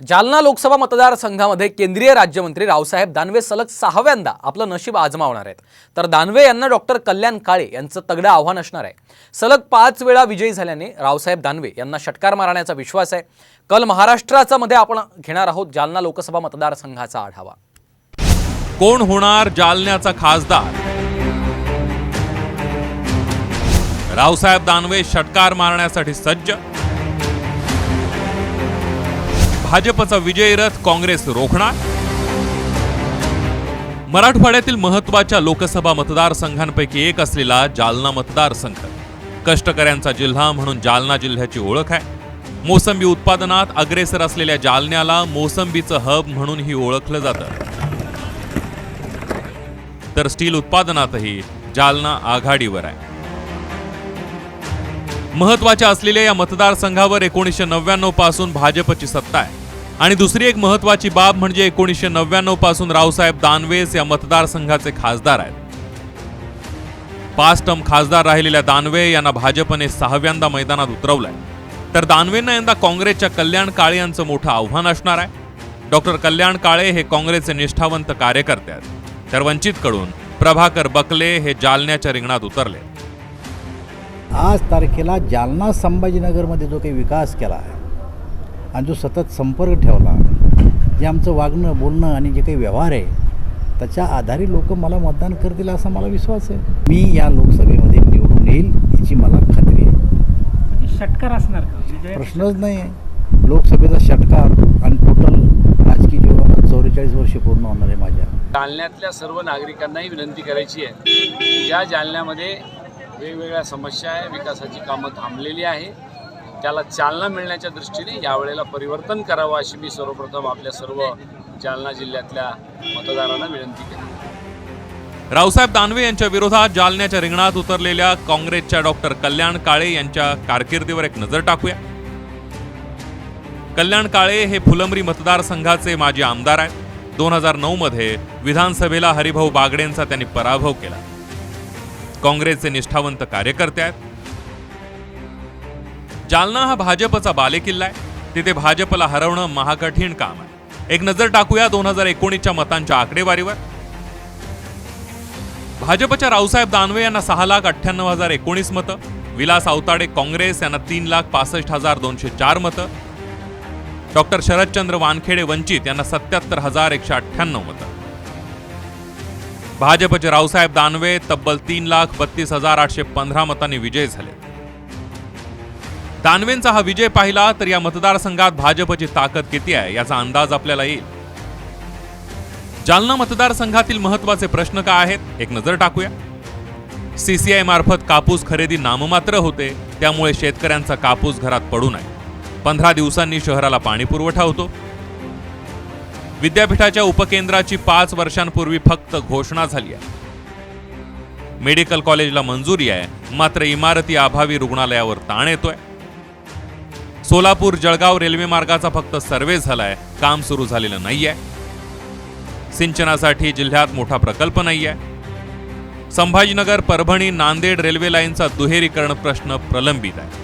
जालना लोकसभा मतदारसंघामध्ये केंद्रीय राज्यमंत्री रावसाहेब दानवे सलग सहाव्यांदा आपलं नशीब आजमावणार आहेत. तर दानवे यांना डॉक्टर कल्याण काळे यांचं तगडं आव्हान असणार आहे. सलग पाच वेळा विजयी झाल्याने रावसाहेब दानवे यांना षटकार मारण्याचा विश्वास आहे. कल महाराष्ट्राचा मध्ये आपण घेणार आहोत जालना लोकसभा मतदारसंघाचा आढावा. कोण होणार जालन्याचा खासदार? रावसाहेब दानवे षटकार मारण्यासाठी सज्ज भाजपचा विजयी रथ काँग्रेस रोखणार? मराठवाड्यातील महत्त्वाच्या लोकसभा मतदारसंघांपैकी एक असलेला जालना मतदारसंघ. कष्टकऱ्यांचा जिल्हा म्हणून जालना जिल्ह्याची ओळख आहे. मोसंबी उत्पादनात अग्रेसर असलेल्या जालन्याला मोसंबीचं हब म्हणूनही ओळखलं जातं. तर स्टील उत्पादनातही जालना आघाडीवर आहे. महत्त्वाच्या असलेल्या या मतदारसंघावर एकोणीसशे नव्याण्णवपासून भाजपची सत्ता आहे. आणि दुसरी एक महत्वाची बाब म्हणजे एकोणीसशे नव्याण्णवपासून रावसाहेब दानवेस या मतदारसंघाचे खासदार आहेत. पाच टर्म खासदार राहिलेल्या दानवे यांना भाजपने सहाव्यांदा मैदानात उतरवलंय. तर दानवेंना यंदा काँग्रेसच्या कल्याण काळे यांचं मोठं आव्हान असणार आहे. डॉक्टर कल्याण काळे हे काँग्रेसचे निष्ठावंत कार्यकर्ते आहेत. तर वंचितकडून प्रभाकर बकले हे जालन्याच्या रिंगणात उतरले. आज तारखेला जालना संभाजीनगरमध्ये जो काही विकास केला आहे आणि जो सतत संपर्क ठेवला जे आमचं वागणं बोलणं आणि जे काही व्यवहार आहे त्याच्या आधारे लोक मला मतदान करतील असा मला विश्वास आहे. मी या लोकसभेमध्ये निवडून येईल याची मला खात्री आहे. म्हणजे षटकार असणार का? म्हणजे प्रश्नच नाही आहे. लोकसभेचा षटकार आणि टोटल राजकीय जीवनात चौवेचाळीस वर्षे पूर्ण होणार आहे माझ्या. जालन्यातल्या सर्व नागरिकांनाही विनंती करायची आहे की ज्या जालन्यामध्ये वेगवेगळ्या समस्या आहे विकासाची कामं थांबलेली आहे त्याला चालना मिळण्याच्या दृष्टीने यावेळेला परिवर्तन करावं अशी मी सर्वप्रथम आपल्या सर्व जालना जिल्ह्यातल्या मतदारांना विनंती केली. रावसाहेब दानवे यांच्या विरोधात जालन्याच्या रिंगणात उतरलेल्या काँग्रेसच्या डॉक्टर कल्याण काळे यांच्या कारकिर्दीवर एक नजर टाकूया. कल्याण काळे हे फुलंब्री मतदारसंघाचे माजी आमदार आहेत. दोन हजार नऊमध्ये विधानसभेला हरिभाऊ बागडेंचा त्यांनी पराभव केला. काँग्रेसचे निष्ठावंत कार्यकर्ते आहेत. जालना हा भाजपचा बालेकिल्ला आहे. तिथे भाजपला हरवणं महाकठीण काम आहे. एक नजर टाकूया दोन हजार एकोणीसच्या मतांच्या आकडेवारीवर. भाजपच्या रावसाहेब दानवे यांना सहा लाख अठ्ठ्याण्णव हजार एकोणीस मतं विलास आवताडे काँग्रेस यांना तीन लाख पासष्ट हजार दोनशे चार मतं डॉक्टर शरदचंद्र वानखेडे वंचित यांना सत्याहत्तर हजार एकशे अठ्ठ्याण्णव मतं. भाजपचे रावसाहेब दानवे तब्बल तीन लाख बत्तीस हजार आठशे पंधरा मतांनी विजय झाले. दानवेंचा हा विजय पाहिला तर या मतदारसंघात भाजपची ताकद किती आहे याचा अंदाज आपल्याला येईल. जालना मतदारसंघातील महत्त्वाचे प्रश्न काय आहेत एक नजर टाकूया. सीसीआय मार्फत कापूस खरेदी नाममात्र होते त्यामुळे शेतकऱ्यांचा कापूस घरात पडू नये. पंधरा दिवसांनी शहराला पाणी पुरवठा होतो. विद्यापीठाच्या उपकेंद्राची पाच वर्षांपूर्वी फक्त घोषणा झाली आहे. मेडिकल कॉलेजला मंजुरी आहे मात्र इमारती अभावी रुग्णालयावर ताण येतोय. सोलापूर जळगाव रेल्वे मार्गाचा फक्त सर्वे झालाय. काम सुरू झालेलं नाहीये. सिंचनासाठी जिल्ह्यात मोठा प्रकल्प नाहीये. संभाजीनगर परभणी नांदेड रेल्वे लाईनचा दुहेरीकरण प्रश्न प्रलंबित आहे.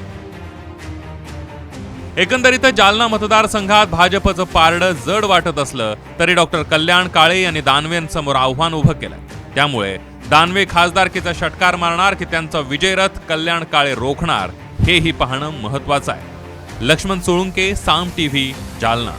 एकंदरीत जालना मतदारसंघात भाजपचं पारडं जड वाटत असलं तरी डॉक्टर कल्याण काळे यांनी दानवेंसमोर आव्हान उभं केलंय. त्यामुळे दानवे खासदारकीचा षटकार मारणार की त्यांचा विजयरथ कल्याण काळे रोखणार हेही पाहणं महत्वाचं आहे. लक्ष्मण सोळुंके साम टीव्ही जालना.